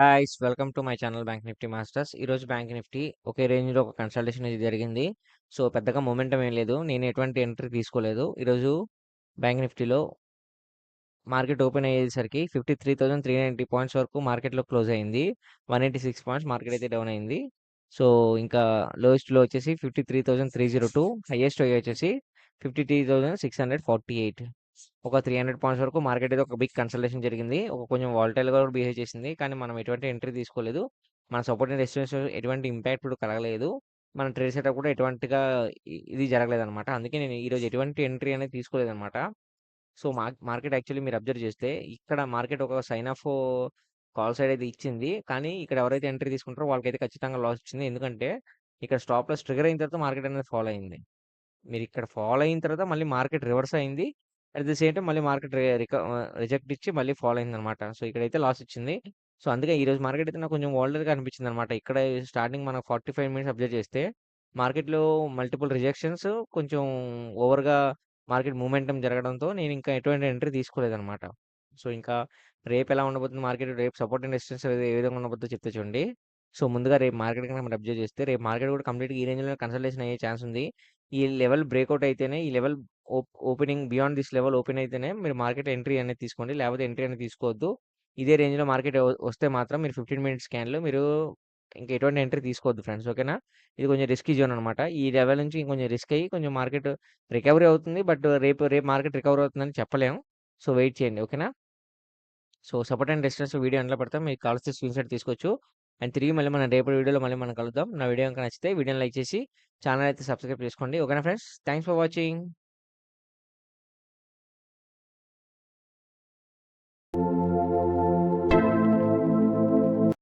Guys welcome to my channel Bank Nifty masters ఈరోజు bank Nifty ఒకే రేంజ్లో ఒక కన్సల్టేషన్ అనేది జరిగింది. సో పెద్దగా మొమెంటం ఏం లేదు. నేను ఎటువంటి ఎంట్రీ తీసుకోలేదు. ఈరోజు బ్యాంక్ నిఫ్టీలో మార్కెట్ ఓపెన్ అయ్యేసరికి fifty three thousand three ninety points వరకు మార్కెట్లో క్లోజ్ అయింది. One eighty six points market అయితే డౌన్ అయింది. సో ఇంకా లోయెస్ట్లో వచ్చేసి fifty three thousand three zero two highest వచ్చేసి fifty three thousand six hundred forty eight ఒక త్రీ హండ్రెడ్ పాయింట్స్ వరకు మార్కెట్ అయితే ఒక బిగ్ కన్సల్టేషన్ జరిగింది. ఒక కొంచెం వాల్టైల్గా కూడా బిహేవ్ చేసింది. కానీ మనం ఎటువంటి ఎంట్రీ తీసుకోలేదు. మన సపోర్ట్ అండ్ రెసిస్టెన్స్ ఎటువంటి ఇంపాక్ట్ కూడా కలగలేదు. మన ట్రేడ్ సెటప్ కూడా ఎటువంటిగా ఇది జరగలేదు అనమాట అందుకే నేను ఈరోజు ఎటువంటి ఎంట్రీ అనేది తీసుకోలేదు అనమాట సో మార్కెట్ యాక్చువల్లీ మీరు అబ్జర్వ్ చేస్తే ఇక్కడ మార్కెట్ ఒక సైన్ ఆఫ్ కాల్ సైడ్ అయితే ఇచ్చింది. కానీ ఇక్కడ ఎవరైతే ఎంట్రీ తీసుకుంటారో వాళ్ళకైతే ఖచ్చితంగా లాస్ వచ్చింది. ఎందుకంటే ఇక్కడ స్టాప్ లాస్ ట్రిగర్ అయిన తర్వాత మార్కెట్ అనేది ఫాలో అయింది. మీరు ఇక్కడ ఫాలో అయిన తర్వాత మళ్ళీ మార్కెట్ రివర్స్ అయింది. అట్ ది సేమ్ టైం మళ్ళీ మార్కెట్ రిజెక్ట్ ఇచ్చి మళ్ళీ ఫాలో అయింది అనమాట సో ఇక్కడైతే లాస్ ఇచ్చింది. సో అందుకే ఈ రోజు మార్కెట్ అయితే నాకు కొంచెం వాల్టర్గా అనిపించింది అనమాట ఇక్కడ స్టార్టింగ్ మనం ఫార్టీ ఫైవ్ మినిట్స్ అబ్జర్వ్ చేస్తే మార్కెట్లో మల్టిపుల్ రిజెక్షన్స్ కొంచెం ఓవర్గా మార్కెట్ మూమెంటం జరగడంతో నేను ఇంకా ఎటువంటి ఎంట్రీ తీసుకోలేదనమాట. సో ఇంకా రేపు ఎలా ఉండబోతుంది మార్కెట్ రేపు సపోర్ట్ అండ్ రెసిస్టెన్స్ ఏ విధంగా ఉండబోతుందో చెప్తే చూడండి. సో ముందుగా రేపు మార్కెట్ కనుక మనం అబ్జర్వ్ చేస్తే రేపు మార్కెట్ కూడా కంప్లీట్గా ఈ రేంజ్లో కన్సల్టేషన్ అయ్యే ఛాన్స్ ఉంది. ఈ లెవెల్ బ్రేక్అవుట్ అయితేనే ఈ level opening beyond this level open అయితేనే మీరు మార్కెట్ ఎంట్రీ అనేది తీసుకోండి. లేకపోతే ఎంట్రీ అనేది తీసుకోవద్దు. ఇదే రేంజ్లో మార్కెట్ వస్తే మాత్రం మీరు ఫిఫ్టీన్ మినిట్స్ స్కాన్లో మీరు ఇంకా ఎటువంటి ఎంట్రీ తీసుకోవద్దు ఫ్రెండ్స్. ఓకేనా? ఇది కొంచెం రిస్కీ జోన్ అనమాట ఈ లెవెల్ నుంచి ఇంకొంచెం రిస్క్ అయ్యి కొంచెం మార్కెట్ రికవరీ అవుతుంది. బట్ రేపు రేపు మార్కెట్ రికవరీ అవుతుందని చెప్పలేము సో వెయిట్ చేయండి. ఓకేనా? So support and resistance video ఎంట్లో పెడతాం. మీకు కాల్స్ స్క్రీన్ షాట్ తీసుకోవచ్చు. అండ్ తిరిగి మళ్ళీ మనం రేపటి వీడియోలో మళ్ళీ మనం కలుద్దాం. నా వీడియో కనుక నచ్చితే వీడియోని లైక్ చేసి ఛానల్ అయితే సబ్స్క్రైబ్ చేసుకోండి. ఓకేనా ఫ్రెండ్స్? Thanks for watching.